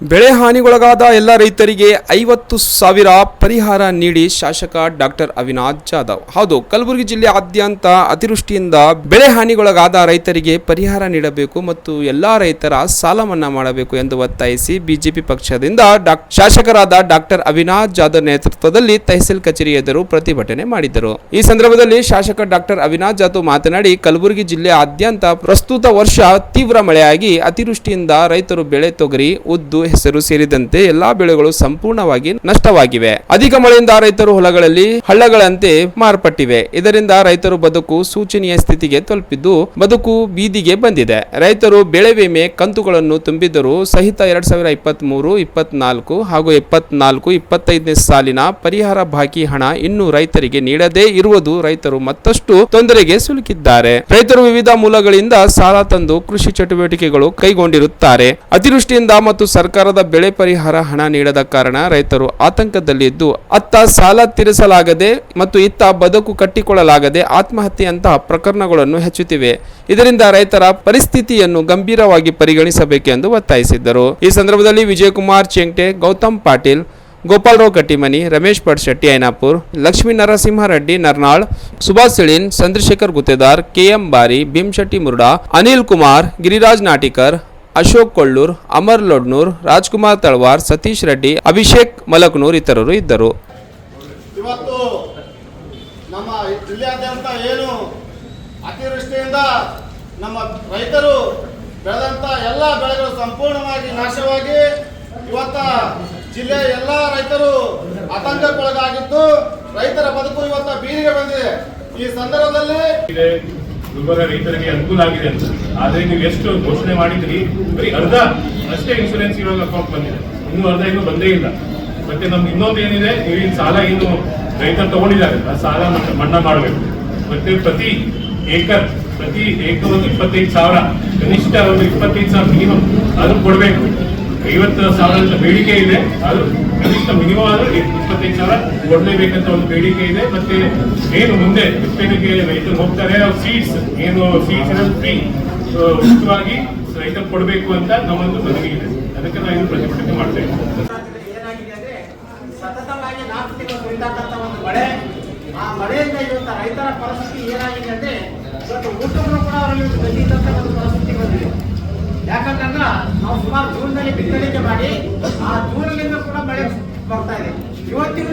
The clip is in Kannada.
ಬೆಳೆ ಹಾನಿಗೊಳಗಾದ ಎಲ್ಲ ರೈತರಿಗೆ ಐವತ್ತು ಸಾವಿರ ಪರಿಹಾರ ನೀಡಿ ಶಾಸಕ ಡಾಕ್ಟರ್ ಅವಿನಾಥ್ ಜಾಧವ್. ಹೌದು, ಕಲಬುರಗಿ ಜಿಲ್ಲೆಯಾದ್ಯಂತ ಅತಿವೃಷ್ಟಿಯಿಂದ ಬೆಳೆ ಹಾನಿಗೊಳಗಾದ ರೈತರಿಗೆ ಪರಿಹಾರ ನೀಡಬೇಕು ಮತ್ತು ಎಲ್ಲಾ ರೈತರ ಸಾಲ ಮನ್ನಾ ಮಾಡಬೇಕು ಎಂದು ಒತ್ತಾಯಿಸಿ ಬಿಜೆಪಿ ಪಕ್ಷದಿಂದ ಶಾಸಕರಾದ ಡಾಕ್ಟರ್ ಅವಿನಾಥ್ ಜಾಧವ್ ನೇತೃತ್ವದಲ್ಲಿ ತಹಸೀಲ್ ಕಚೇರಿ ಎದುರು ಪ್ರತಿಭಟನೆ ಮಾಡಿದರು ಈ ಸಂದರ್ಭದಲ್ಲಿ ಶಾಸಕ ಡಾಕ್ಟರ್ ಅವಿನಾಥ್ ಜಾಧವ್ ಮಾತನಾಡಿ, ಕಲಬುರಗಿ ಜಿಲ್ಲೆಯಾದ್ಯಂತ ಪ್ರಸ್ತುತ ವರ್ಷ ತೀವ್ರ ಮಳೆಯಾಗಿ ಅತಿವೃಷ್ಟಿಯಿಂದ ರೈತರು ಬೆಳೆ ತೊಗರಿ, ಉದ್ದು ಹೆಸರು ಸೇರಿದಂತೆ ಎಲ್ಲಾ ಬೆಳೆಗಳು ಸಂಪೂರ್ಣವಾಗಿ ನಷ್ಟವಾಗಿವೆ. ಅಧಿಕ ಮಳೆಯಿಂದ ರೈತರು ಹೊಲಗಳಲ್ಲಿ ಹಳ್ಳಗಳಂತೆ ಮಾರ್ಪಟ್ಟಿವೆ. ಇದರಿಂದ ರೈತರು ಬದುಕು ಸೂಚನೀಯ ಸ್ಥಿತಿಗೆ ತಲುಪಿದ್ದು ಬದುಕು ಬೀದಿಗೆ ಬಂದಿದೆ. ರೈತರು ಬೆಳೆ ವಿಮೆ ಕಂತುಗಳನ್ನು ತುಂಬಿದರೂ ಸಹಿತ ಎರಡ್ ಸಾವಿರ ಇಪ್ಪತ್ತ್ ಮೂರು ಇಪ್ಪತ್ನಾಲ್ಕು ಹಾಗೂ ಇಪ್ಪತ್ನಾಲ್ಕು, ಇಪ್ಪತ್ತೈದನೇ ಸಾಲಿನ ಪರಿಹಾರ ಬಾಕಿ ಹಣ ಇನ್ನೂ ರೈತರಿಗೆ ನೀಡದೇ ಇರುವುದು ರೈತರು ಮತ್ತಷ್ಟು ತೊಂದರೆಗೆ ಸಿಲುಕಿದ್ದಾರೆ. ರೈತರು ವಿವಿಧ ಮೂಲಗಳಿಂದ ಸಾಲ ತಂದು ಕೃಷಿ ಚಟುವಟಿಕೆಗಳು ಕೈಗೊಂಡಿರುತ್ತಾರೆ. ಅತಿವೃಷ್ಟಿಯಿಂದ ಮತ್ತು ಸರ್ಕಾರದ ಬೆಳೆ ಪರಿಹಾರ ಹಣ ನೀಡದ ಕಾರಣ ರೈತರು ಆತಂಕದಲ್ಲಿದ್ದು ಅತ್ತ ಸಾಲ ತೀರಿಸಲಾಗದೆ ಮತ್ತು ಇತ್ತ ಬದುಕು ಕಟ್ಟಿಕೊಳ್ಳಲಾಗದೆ ಆತ್ಮಹತ್ಯೆಯಂತಹ ಪ್ರಕರಣಗಳನ್ನು ಹೆಚ್ಚುತ್ತಿವೆ. ಇದರಿಂದ ರೈತರ ಪರಿಸ್ಥಿತಿಯನ್ನು ಗಂಭೀರವಾಗಿ ಪರಿಗಣಿಸಬೇಕೆಂದು ಒತ್ತಾಯಿಸಿದ್ದರು. ಈ ಸಂದರ್ಭದಲ್ಲಿ ವಿಜಯಕುಮಾರ್ ಚೆಂಗ್ಟೆ, ಗೌತಮ್ ಪಾಟೀಲ್ ಗೋಪಾಲರಾವ್ ಕಟ್ಟಿಮನಿ, ರಮೇಶ್ ಪಡ್ಶೆಟ್ಟಿ, ಐನಾಪುರ್, ಲಕ್ಷ್ಮೀ ನರಸಿಂಹರೆಡ್ಡಿ, ನರ್ನಾಳ್, ಸುಭಾಷ್ ಸಿಳಿನ್, ಚಂದ್ರಶೇಖರ್ ಗುತ್ತೇದಾರ್ ಕೆಎಂ ಬಾರಿ, ಭೀಮಶೆಟ್ಟಿ ಮುರುಡಾ, ಅನಿಲ್ ಕುಮಾರ್, ಗಿರಿರಾಜ್ ನಾಟಿಕರ್ ಅಶೋಕ್ ಕೊಳ್ಳೂರ್ ಅಮರ್ ಲೊಡ್ನೂರ್ ರಾಜ್ಕುಮಾರ್ ತಳವಾರ್ ಸತೀಶ್ ರೆಡ್ಡಿ ಅಭಿಷೇಕ್ ಮಲಕ್ನೂರ್ ಇತರರು ಇದ್ದರು. ಇವತ್ತು ನಮ್ಮ ಜಿಲ್ಲೆಯಾದ್ಯಂತ ಏನು ಅತಿವೃಷ್ಟಿಯಿಂದ ನಮ್ಮ ರೈತರು ಬೆಳೆದಂತ ಎಲ್ಲ ಬೆಳೆಗಳು ಸಂಪೂರ್ಣವಾಗಿ ನಾಶವಾಗಿ ಇವತ್ತ ಜಿಲ್ಲೆಯ ಎಲ್ಲ ರೈತರು ಆತಂಕಕ್ಕೊಳಗಾಗಿದ್ದು ರೈತರ ಬದುಕು ಇವತ್ತ ಬೀದಿಗೆ ಬಂದಿದೆ. ಈ ಸಂದರ್ಭದಲ್ಲಿ ರೈತರಿಗೆ ಅನುಕೂಲ ಆಗಿದೆ ಅಂತ. ಆದ್ರೆ ನೀವು ಎಷ್ಟು ಘೋಷಣೆ ಮಾಡಿದ್ರಿ? ಬರೀ ಅರ್ಧ? ಅಷ್ಟೇ ಇನ್ಶೂರೆನ್ಸ್ ಇವಾಗ ಅಕೌಂಟ್ ಬಂದಿದೆ. ಇನ್ನೂ ಅರ್ಧ ಇನ್ನೂ ಬಂದೇ ಇಲ್ಲ. ಮತ್ತೆ ನಮ್ಗೆ ಇನ್ನೊಂದು ಏನಿದೆ? ನೀವು ಸಾಲ ಇನ್ನು ರೈತರು ತಗೊಂಡಿದ್ದಾರೆ. ಆ ಸಾಲ ಮತ್ತೆ ಮನ್ನಾ ಮಾಡಬೇಕು. ಮತ್ತೆ ಪ್ರತಿ ಏಕರ್ ಪ್ರತಿ ಏಕರ್ ಒಂದು ಇಪ್ಪತ್ತೈದು ಸಾವಿರ, ಕನಿಷ್ಠ ಒಂದು ಇಪ್ಪತ್ತೈದು ಸಾವಿರ ಮಿನಿಮಮ್ ಅದು ಕೊಡಬೇಕು. ಐವತ್ತು ಸಾವಿರ ಅಂತ ಬೇಡಿಕೆ ಇದೆ. ಅದು ಕನಿಷ್ಠ ಮಿನಿಮಮ್ ಆದ್ರೂ ಇಪ್ಪತ್ತೈದು ಸಾವಿರ ಕೊಡಲೇಬೇಕಂತ ಒಂದು ಬೇಡಿಕೆ ಇದೆ. ಮತ್ತೆ ಏನು ಮುಂದೆ ಬಿತ್ತನೆಗೆ ರೈತರು ಹೋಗ್ತಾರೆ. ಸೀಡ್ಸ್ ಏನು ಸೀಡ್ಸ್ ಫ್ರೀ ಉಚಿತವಾಗಿ ರೈತರು ಕೊಡಬೇಕು ಅಂತ ನಮ್ಮೊಂದು ಮನವಿ ಇದೆ. ಅದಕ್ಕೆ ನಾವು ಇದು ಪ್ರತಿಭಟನೆ ಇದ್ದೀವಿ. ಏನಾಗಿದೆ ಅಂದ್ರೆ ಸತತವಾಗಿ ನಾಲ್ಕು ತಿಂಗಳು ಸುರಿದಾಟಂತ ಒಂದು ಮಳೆ, ಆ ಮಳೆಯಿಂದ ಇವತ್ತು ರೈತರ ಪರಿಸ್ಥಿತಿ ಏನಾಗಿದೆ ಅಂದ್ರೆ ಇವತ್ತು ಊಟವನ್ನು ಕೂಡ ಅವರಲ್ಲಿ ಇದ್ದಂತ ಒಂದು ಪರಿಸ್ಥಿತಿ ಬಂದಿದೆ. ಯಾಕಂತಂದ್ರ ನಾವು ಸುಮಾರು ಜೂನ್ನಲ್ಲಿ ಬಿತ್ತಳಿಕೆ ಮಾಡಿ, ಆ ಜೂನ್ ಕೂಡ ಮಳೆ ಬರ್ತಾ ಇದೆ. ಇವತ್ತಿಗೂ